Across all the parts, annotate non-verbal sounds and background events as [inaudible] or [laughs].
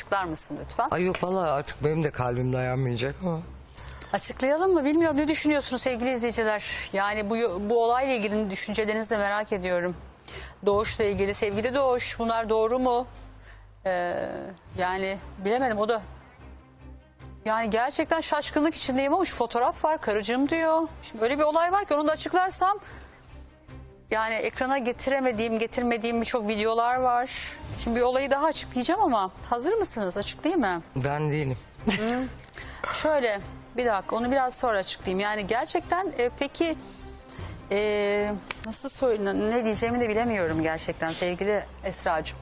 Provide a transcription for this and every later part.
Açıklar mısın lütfen? Ay yok valla artık benim de kalbim dayanmayacak ama. Açıklayalım mı? Bilmiyorum ne düşünüyorsunuz sevgili izleyiciler? Yani bu, bu olayla ilgili düşüncelerinizi de merak ediyorum. Doğuş'la ilgili sevgili Doğuş bunlar doğru mu? Ee, yani bilemedim o da yani gerçekten şaşkınlık içindeyim ama şu fotoğraf var karıcığım diyor. Şimdi öyle bir olay var ki onu da açıklarsam yani ekrana getiremediğim getirmediğim birçok videolar var. Şimdi bir olayı daha açıklayacağım ama hazır mısınız? Açıklayayım mı? Ben değilim. Şöyle bir dakika onu biraz sonra açıklayayım. Yani gerçekten e, peki e, nasıl söyle ne diyeceğimi de bilemiyorum gerçekten sevgili Esra'cığım.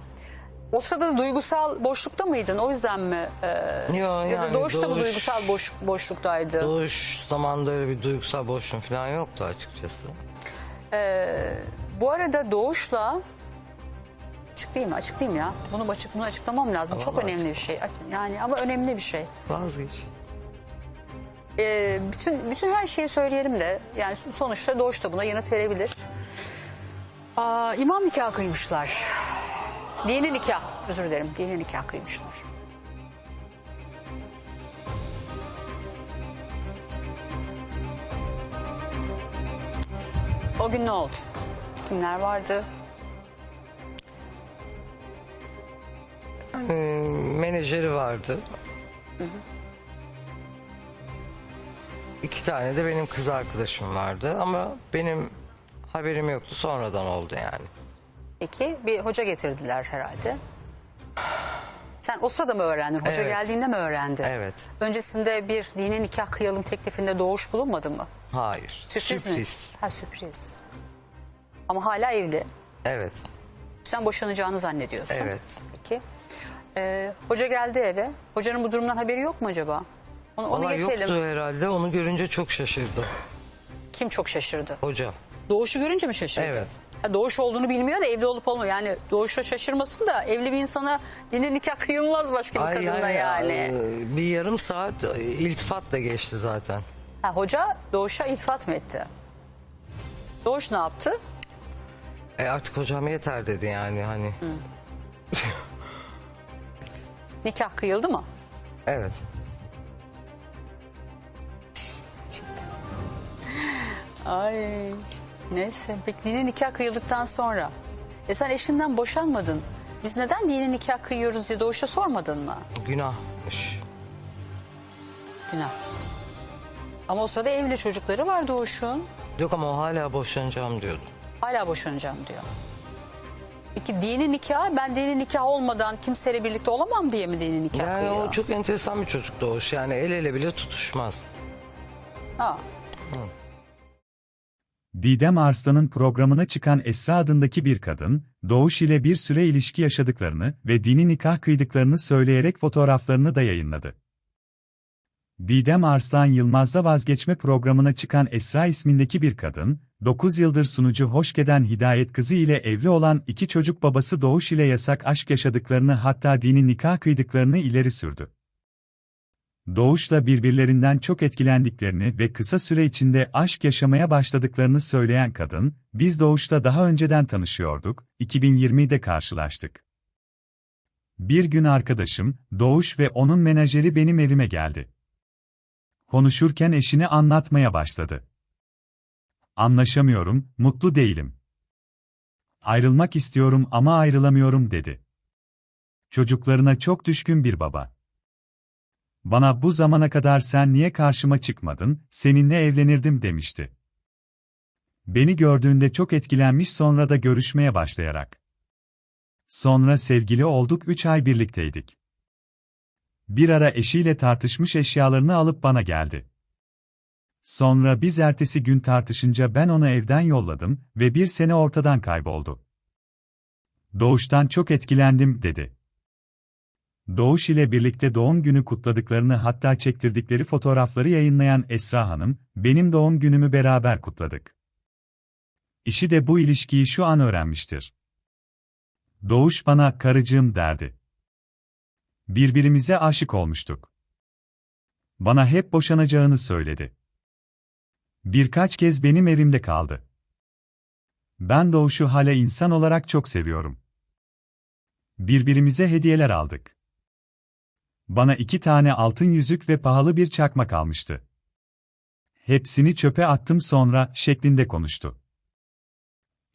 O sırada da duygusal boşlukta mıydın? O yüzden mi? e, Yo, ya da yani doğuş da bu doğuş- duygusal boş, boşluktaydı. Doğuş zamanında öyle bir duygusal boşluğum falan yoktu açıkçası. Bu arada doğuşla açıklayayım? Açıklayayım ya. Bunu açık bunu açıklamam lazım. Tamam, Çok önemli bir şey. Yani ama önemli bir şey. Vazgeç. Ee, bütün bütün her şeyi söyleyelim de yani sonuçta Doğuş da buna yanıt verebilir. Aa, imam nikahı kıymışlar. Dini nikah, özür dilerim. Dini nikah kıymışlar. O gün ne oldu? Kimler vardı? Ee, menajeri vardı. İki tane de benim kız arkadaşım vardı ama benim haberim yoktu sonradan oldu yani. Peki bir hoca getirdiler herhalde. Sen o sırada mı öğrendin? Hoca Evet. geldiğinde mi öğrendin? Evet. Öncesinde bir dini nikah kıyalım teklifinde doğuş bulunmadı mı? Hayır. Sürpriz, mi? Ha sürpriz. Ama hala evli. Evet. Sen boşanacağını zannediyorsun. Evet. Peki. Ee, hoca geldi eve. Hocanın bu durumdan haberi yok mu acaba? Onu, onu geçelim. yoktu herhalde. Onu görünce çok şaşırdı. Kim çok şaşırdı? Hocam. Doğuşu görünce mi şaşırdı? Evet. Doğuş olduğunu bilmiyor da evli olup olmuyor. Yani doğuşla şaşırmasın da evli bir insana dini nikah kıyılmaz başka bir Ay kadınla yani. e, Bir yarım saat e, iltifatla geçti zaten. Ha, hoca doğuşa iltifat mı etti? Doğuş ne yaptı? E artık hocam yeter dedi yani hani. [laughs] Nikah kıyıldı mı? Evet. Ay neyse peki dini nikah kıyıldıktan sonra e sen eşinden boşanmadın. Biz neden dini nikah kıyıyoruz diye doğuşa sormadın mı? Günahmış. Günah. Ama o sırada evli çocukları var doğuşun. Yok ama o hala boşanacağım diyordu. Hala boşanacağım diyor. Peki dini nikah ben dini nikah olmadan kimseyle birlikte olamam diye mi dini nikah Yani kıyıyor? o çok enteresan bir çocuk Doğuş. Yani el ele bile tutuşmaz. Ha. Didem Arslan'ın programına çıkan Esra adındaki bir kadın, Doğuş ile bir süre ilişki yaşadıklarını ve dini nikah kıydıklarını söyleyerek fotoğraflarını da yayınladı. Didem Arslan Yılmaz'da vazgeçme programına çıkan Esra ismindeki bir kadın, 9 yıldır sunucu Hoşgeden Hidayet kızı ile evli olan iki çocuk babası Doğuş ile yasak aşk yaşadıklarını hatta dini nikah kıydıklarını ileri sürdü. Doğuş'la birbirlerinden çok etkilendiklerini ve kısa süre içinde aşk yaşamaya başladıklarını söyleyen kadın, biz Doğuş'la daha önceden tanışıyorduk, 2020'de karşılaştık. Bir gün arkadaşım, Doğuş ve onun menajeri benim evime geldi. Konuşurken eşini anlatmaya başladı. Anlaşamıyorum, mutlu değilim. Ayrılmak istiyorum ama ayrılamıyorum dedi. Çocuklarına çok düşkün bir baba. Bana bu zamana kadar sen niye karşıma çıkmadın, seninle evlenirdim demişti. Beni gördüğünde çok etkilenmiş sonra da görüşmeye başlayarak. Sonra sevgili olduk 3 ay birlikteydik. Bir ara eşiyle tartışmış eşyalarını alıp bana geldi. Sonra biz ertesi gün tartışınca ben onu evden yolladım ve bir sene ortadan kayboldu. Doğuştan çok etkilendim dedi. Doğuş ile birlikte doğum günü kutladıklarını hatta çektirdikleri fotoğrafları yayınlayan Esra Hanım, benim doğum günümü beraber kutladık. İşi de bu ilişkiyi şu an öğrenmiştir. Doğuş bana karıcığım derdi. Birbirimize aşık olmuştuk. Bana hep boşanacağını söyledi. Birkaç kez benim evimde kaldı. Ben Doğuş'u hala insan olarak çok seviyorum. Birbirimize hediyeler aldık. Bana iki tane altın yüzük ve pahalı bir çakmak almıştı. Hepsini çöpe attım sonra şeklinde konuştu.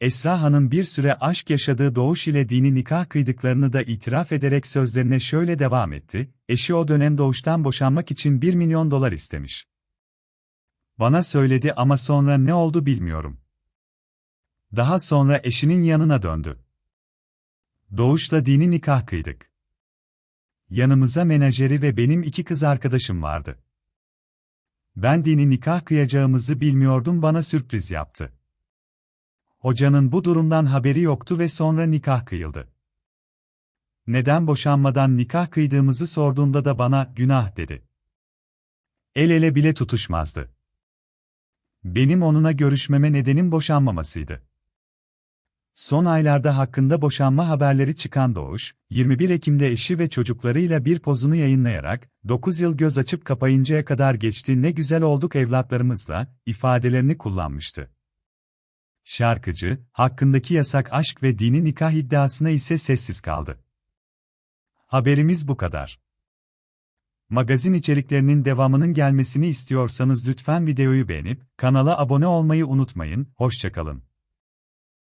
Esra Hanım bir süre aşk yaşadığı Doğuş ile dini nikah kıydıklarını da itiraf ederek sözlerine şöyle devam etti, eşi o dönem Doğuş'tan boşanmak için 1 milyon dolar istemiş. Bana söyledi ama sonra ne oldu bilmiyorum. Daha sonra eşinin yanına döndü. Doğuş'la dini nikah kıydık. Yanımıza menajeri ve benim iki kız arkadaşım vardı. Ben dini nikah kıyacağımızı bilmiyordum bana sürpriz yaptı. Hocanın bu durumdan haberi yoktu ve sonra nikah kıyıldı. Neden boşanmadan nikah kıydığımızı sorduğumda da bana günah dedi. El ele bile tutuşmazdı. Benim onunla görüşmeme nedenim boşanmamasıydı. Son aylarda hakkında boşanma haberleri çıkan Doğuş, 21 Ekim'de eşi ve çocuklarıyla bir pozunu yayınlayarak, 9 yıl göz açıp kapayıncaya kadar geçti ne güzel olduk evlatlarımızla, ifadelerini kullanmıştı. Şarkıcı, hakkındaki yasak aşk ve dini nikah iddiasına ise sessiz kaldı. Haberimiz bu kadar. Magazin içeriklerinin devamının gelmesini istiyorsanız lütfen videoyu beğenip kanala abone olmayı unutmayın. Hoşçakalın.